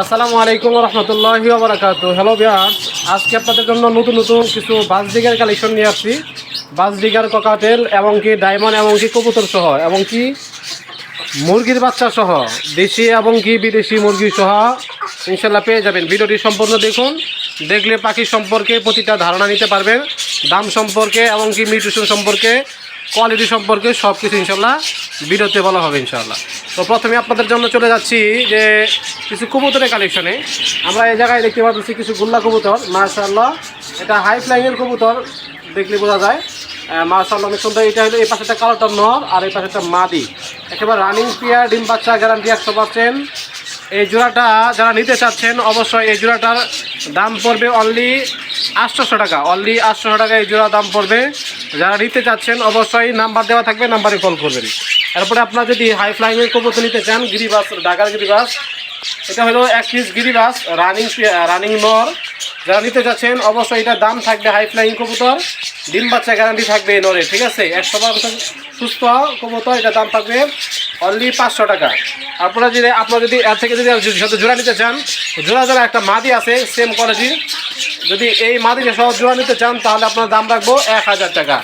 আসসালামু আলাইকুম রহমতুল্লাহি বারাকাত হ্যালো বিয়ার্স আজকে আপনাদের জন্য নতুন নতুন কিছু বাস ডিগার কালেকশন নিয়ে আসছি। বাস ডিগার ককাটেল এবং কি ডায়মন্ড এবং কি কবুতর সহ এবং কি মুরগির বাচ্চা সহ, দেশি এবং কি বিদেশি মুরগি সহ ইনশাল্লাহ পেয়ে যাবেন। ভিডিওটি সম্পূর্ণ দেখুন, দেখলে পাখি সম্পর্কে প্রতিটা ধারণা নিতে পারবেন, দাম সম্পর্কে এবং কি সম্পর্কে কোয়ালিটি সম্পর্কে সব কিছু ইনশাল্লাহ ভিডিওতে বলা হবে ইনশাল্লাহ তো প্রথমে আপনাদের জন্য চলে যাচ্ছি যে কিছু কবুতরের কালেকশনে আমরা এই জায়গায় দেখতে পাচ্ছি কিছু গুল্লা কবুতর মাশাল্লাহ এটা হাই ফ্লাইংয়ের কবুতর, দেখলে বোঝা যায়। মাশাল্লাহ অনেক সুন্দর। এটা হলো এই পাশেটা কালোটা নর আর এই পাশেটা মাদি। একেবারে রানিং পিয়ার ডিম বাচ্চা গ্যারান্টি একশো পার্সেন্ট এই জোড়াটা যারা নিতে চাচ্ছেন, অবশ্যই এই জোড়াটার দাম পড়বে অনলি আটশোশো টাকা। অনলি আটশোশো টাকা এই জোড়া দাম পড়বে। যারা নিতে চাচ্ছেন, অবশ্যই নাম্বার দেওয়া থাকবে নাম্বারে কল করবেন। তারপরে আপনার যদি হাই ফ্লাইংয়ের কবুতর নিতে চান, গিরিবাস, ঢাকার গিরিবাস, এটা হলো এক পিস গিরিবাস রানিং রানিং নর। যারা নিতে চাচ্ছেন অবশ্যই এটার দাম থাকবে হাই ফ্লাইং কবুতর। ডিম বাচ্চা গ্যারান্টি থাকবে নরে, ঠিক আছে? একশো পার্সেন্ট সুস্থ কবুতর, এটার দাম থাকবে অনলি পাঁচশো টাকা। আপনারা যদি আপনারা যদি এর থেকে যদি সাথে জোড়া নিতে চান, জোড়া জোড়া একটা মাদি আছে সেম কোয়ালিটির যদি এই মাদিকে সহ জোড়া নিতে চান, তাহলে আপনার দাম রাখব এক হাজার টাকা।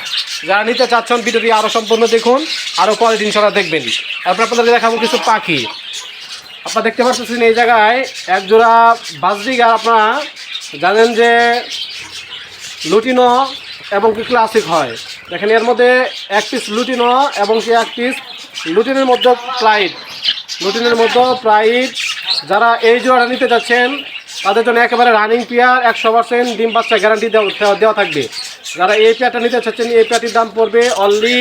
যারা নিতে চাচ্ছেন ভিডিওটি আরও সম্পূর্ণ দেখুন আরও কোয়ালিটি ইনশাল্লাহ দেখবেন। তারপর আপনাদের দেখাবো কিছু পাখি। আপনারা দেখতে পাচ্ছেন এই জায়গায় এক জোড়া বাজরিগা আপনারা জানেন যে লুটিনো এবং কি ক্লাসিক হয়। দেখেন এর মধ্যে এক পিস লুটিনো এবং কি এক পিস লুটিনের মধ্যে প্লাইট লুটিনের মধ্যে প্রাইট যারা এই জোড়া নিতে চাচ্ছেন, তাদের জন্য একেবারে রানিং পেয়ার একশো পার্সেন্ট ডিম বাচ্চা গ্যারান্টি দেওয়া থাকবে। যারা এই পেয়ারটা নিতে চাচ্ছেন, এই পেয়ারটির দাম পড়বে অনলি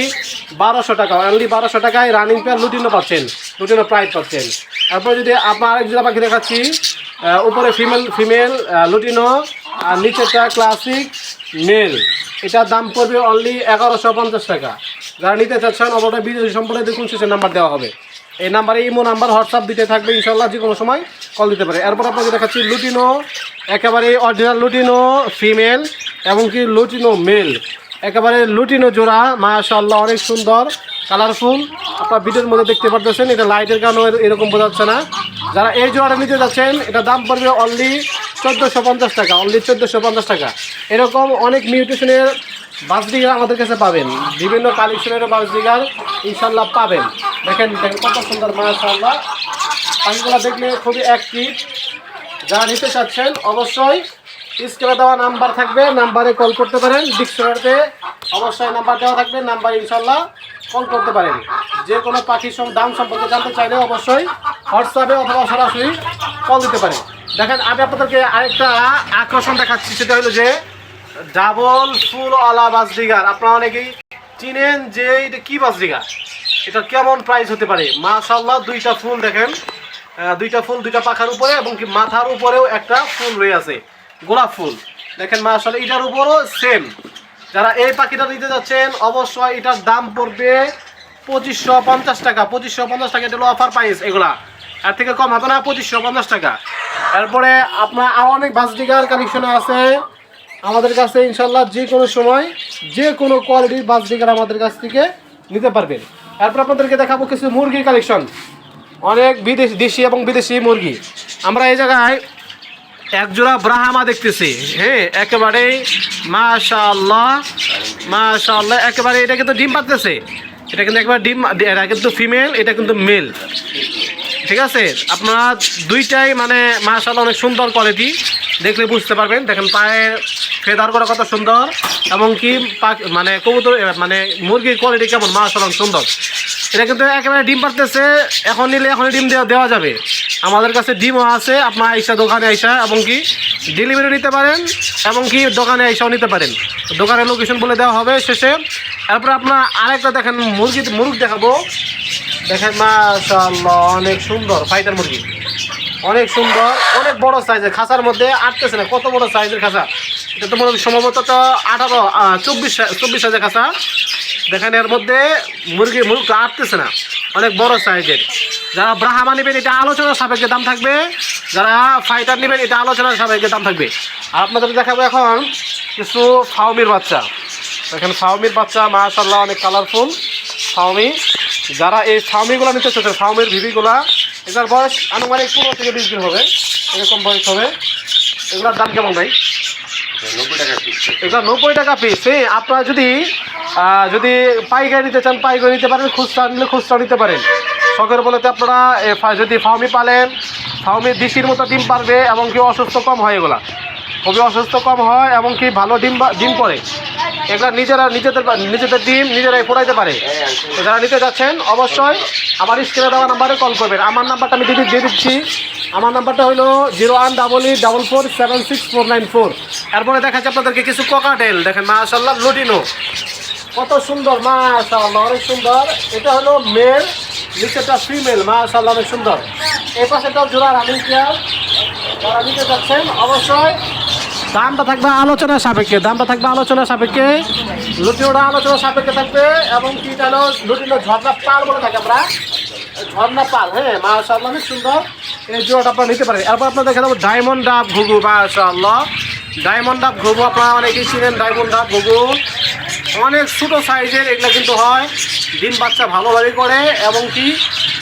বারোশো টাকা। অনলি বারোশো টাকায় রানিং পেয়ার লুটিনো পাচ্ছেন, লুটিনো প্রাইস পাচ্ছেন। তারপরে যদি আপনার আরেক জোড়া পাখি দেখাচ্ছি উপরে ফিমেল ফিমেল লুটিনো, আর নিচেটা ক্লাসিক মেল এটার দাম পড়বে অনলি এগারোশো পঞ্চাশ টাকা। যারা নিতে চাচ্ছেন, অবশ্যই বিদেশি সম্পর্কে দেখুন শেষের নাম্বার দেওয়া হবে। এই নাম্বারে ইমো নাম্বার হোয়াটসঅ্যাপ দিতে থাকবে ইনশাল্লাহ যে কোনো সময় কল দিতে পারে। এরপর আপনাকে দেখাচ্ছি লুটিনো একেবারে অরিজিনাল লুটিনো ফিমেল এবং কি লুটিনো মেল। একেবারে লুটিনো জোড়া মাশাল্লাহ অনেক সুন্দর কালারফুল আপনার ভিডিওর মধ্যে দেখতে পারতেছেন, এটা লাইটের কারণে এর- এরকম বোঝাচ্ছে না। যারা এই জোড়াটা নিতে যাচ্ছেন, এটা দাম পড়বে অনলি চোদ্দোশো পঞ্চাশ টাকা অনলি চোদ্দোশো পঞ্চাশ টাকা। এরকম অনেক মিউটেশনের বাস ডিগার আমাদের কাছে পাবেন। বিভিন্ন কালেকশনের বাস ডিগার ইনশাল্লাহ পাবেন। দেখেন দেখেন কত সুন্দর মাশাল্লাহ পাখিগুলো দেখলে খুবই অ্যাক্টিভ যারা নিতে চাচ্ছেন, অবশ্যই স্ক্রিনে দেওয়া নাম্বার থাকবে, নাম্বারে কল করতে পারেন ডিকশনারিতে অবশ্যই নাম্বার দেওয়া থাকবে, নাম্বার ইনশাল্লাহ কল করতে পারেন। যে কোনো পাখির দাম সম্পর্কে জানতে চাইলে অবশ্যই হোয়াটসঅ্যাপে অথবা সরাসরি কল দিতে পারেন। দেখেন, আমি আপনাদেরকে আরেকটা আকর্ষণ দেখাচ্ছি, সেটা হলো যে ডাবল ফুল আলা বাসডিগার আপনারা অনেকেই চিনেন যে এটা কি বাসডিগার এটা কেমন প্রাইস হতে পারে? মাশাল্লাহ দুইটা ফুল দেখেন। দুইটা ফুল দুইটা পাখার উপরে এবং কি মাথার উপরেও একটা ফুল রয়ে আছে। গোলাপ ফুল। দেখেন মাশাল্লাহ এটার উপরও সেম যারা এই পাখিটা নিতে যাচ্ছেন, অবশ্যই এটার দাম পড়বে পঁচিশশো পঞ্চাশ টাকা। পঁচিশশো পঞ্চাশ টাকা এটা অফার প্রাইস এগুলা। এর থেকে কম হবে না, পঁচিশশো পঞ্চাশ টাকা। এরপরে আপনার আরও অনেক বাসডিগার কালেকশনে আছে। আমাদের কাছে ইনশাল্লাহ যে কোনো সময় যে কোনো কোয়ালিটির বাসডিগার আমাদের কাছ থেকে নিতে পারবেন। এরপর আপনাদেরকে দেখাবো কিছু মুরগির কালেকশন অনেক বিদেশি দেশি এবং বিদেশি মুরগি। আমরা এই জায়গায় এক জোড়া ব্রাহামা দেখতেছি। হ্যাঁ একেবারে মাশাল্লাহ মাশাল্লাহ একেবারে এটা কিন্তু ডিম পাততেছে এটা কিন্তু একেবারে ডিম, এটা কিন্তু ফিমেল, এটা কিন্তু মেল। ঠিক আছে? আপনারা দুইটাই মানে মাশাল্লাহ অনেক সুন্দর কোয়ালিটি। দেখলে বুঝতে পারবেন। দেখেন, পায়ে ফেদার করা কত সুন্দর। এবং কি মানে কবুতর মানে মুরগির কোয়ালিটি কেমন? মাশাল্লাহ সুন্দর। এটা কিন্তু একেবারে ডিম পারতেছে এখন নিলে এখনই ডিম দেওয়া দেওয়া যাবে। আমাদের কাছে ডিমও আছে, আপনার আইসা দোকানে আইসা, এবং কি ডেলিভারি নিতে পারেন, এবং কি দোকানে আইসাও নিতে পারেন। দোকানের লোকেশন বলে দেওয়া হবে শেষে। তারপরে আপনার আরেকটা দেখেন, মুরগি, মুরগ দেখাবো। দেখেন, মাশাআল্লাহ, অনেক সুন্দর, ফাইটার মুরগি। অনেক সুন্দর, অনেক বড় সাইজের খাঁচার মধ্যে আটতেছে না, কত বড় সাইজের খাঁচা? এটা তো মনে সম্ভবত তো আঠারো চব্বিশ চব্বিশ সাইজের খাঁচা। দেখেন, এর মধ্যে মুরগি, মুরগটা আটতেছে না, অনেক বড় সাইজের। যারা ব্রাহ্মা নেবেন এটা আলোচনার সাপেক্ষে দাম থাকবে। যারা ফাইটার নেবেন, এটা আলোচনার সাপেক্ষে দাম থাকবে। আর আপনাদের দেখাবো এখন কিছু ফাউমির বাচ্চা। এখানে ফাউমির বাচ্চা মাশাল্লাহ অনেক কালারফুল ফাউমি যারা এই ফাউমিগুলো নিতে চাচ্ছেন ফাউমির ভিভিগুলা, এটার বয়স আনুমানিক পনেরো থেকে বিশ দিন হবে। এরকম বয়স হবে। এগুলোর দাম কেমন ভাই? এটা নব্বই টাকা পিস হ্যাঁ আপনারা যদি যদি পাইকারি নিতে চান, পাইকারি নিতে পারেন, খুচরা নিলে খুচরা নিতে পারেন। শখের বলেতে আপনারা যদি ফাউমি পালেন ফাউমি দিশির মতো ডিম পারবে এবং কি অসুস্থ কম হয় এগুলা? খুবই অসুস্থ কম হয় এবং কি ভালো ডিম ডিম করে এগুলা নিজেরা নিজেদের নিজেদের ডিম নিজেরাই ফোটাইতে পারে। যারা নিতে যাচ্ছেন, অবশ্যই আমার স্ক্রিনে দেওয়া নাম্বারে কল করবেন। আমার নাম্বারটা আমি দিয়ে দিয়ে দিচ্ছি। আমার নাম্বারটা হলো zero one double eight double four seven six four nine four. এরপরে দেখাচ্ছি আপনাদেরকে কিছু কোকাটেল। দেখেন মাশাল্লাহ লুটিনো। কত সুন্দর মাশাল্লাহ অনেক সুন্দর। এটা হলো মেল নিচেটা ফিমেল মাশাল্লাহ অনেক সুন্দর। এই পাশেটাও জোড়া রানিং চেয়ার যারা নিতে যাচ্ছেন, অবশ্যই দামটা থাকবে আলোচনা সাপেক্ষে, দামটা থাকবে আলোচনা সাপেক্ষে। লুটিনোটা আলোচনা সাপেক্ষে থাকবে এবং কি হলো লুটিনো ঝর্ণা পাল বলে থাকে আমরা। ঝর্ণা পাল হ্যাঁ মাশাল্লাহ অনেক সুন্দর। এই জোড়াটা আপনারা নিতে পারেন। এরপর আপনার দেখে দেবো ডায়মন্ড ডাব ঘুঘু মাশাল্লাহ ডায়মন্ড ডাব ঘুঘু, আপনারা অনেকেই চিনেন ডায়মন্ড ডাব ঘুঘু। অনেক ছোটো সাইজের এগুলো কিন্তু হয়। ডিম বাচ্চা ভালোভাবে করে এবং কি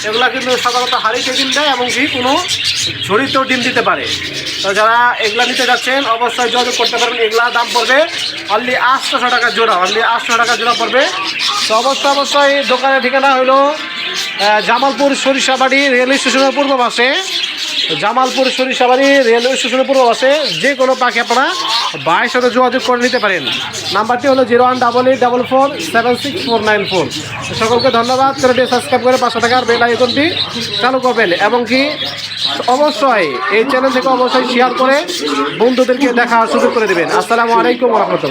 এগুলা কিন্তু সাধারণত হাড়িতে ডিম দেয় এবং কি কোনো ঝুড়িতেও ডিম দিতে পারে। তো যারা এগুলা নিতে যাচ্ছেন, অবশ্যই যোগাযোগ করতে পারবেন এগুলা দাম পড়বে অনলি আটশোশো টাকা জোড়া অনলি আটশো টাকা জোড়া পড়বে। তো অবশ্যই অবশ্যই দোকানের ঠিকানা হলো জামালপুর সরিষাবাড়ি রেল স্টেশনের পূর্ব পাশে। জামালপুর সরিষাবাড়ি রেলওয়ে স্টেশনের পূর্ব পাশে, যে কোনো পাখি আপনারা বাইয়ের সাথে যোগাযোগ করে নিতে পারেন। নাম্বারটি হলো zero one double eight double four seven six four nine four. সকলকে ধন্যবাদ, চ্যানেলটি সাবস্ক্রাইব করে পাশে থাকার বেল আইকনটি চালু করবেন, এবং কি অবশ্যই এই চ্যানেল থেকে অবশ্যই শেয়ার করে বন্ধুদেরকে দেখা সুযোগ করে দেবেন। আসসালামু আলাইকুম রহমতুল্লাহ।